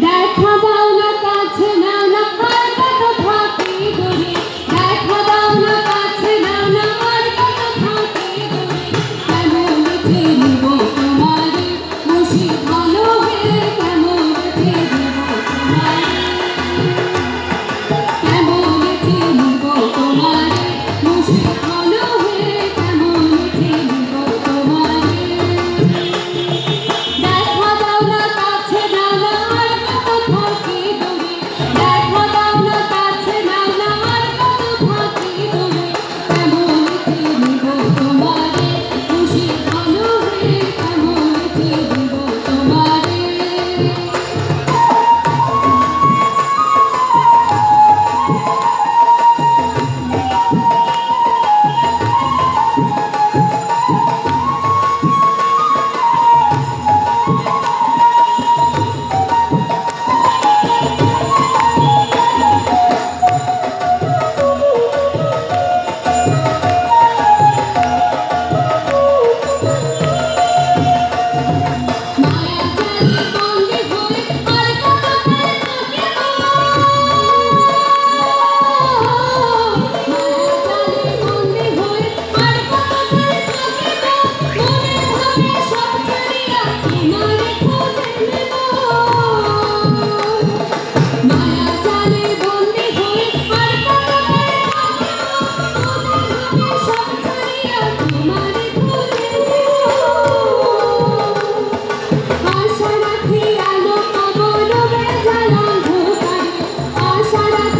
দেখা আশা রাখি আলো কবর বেজালাম ভূপারে আশা রাখি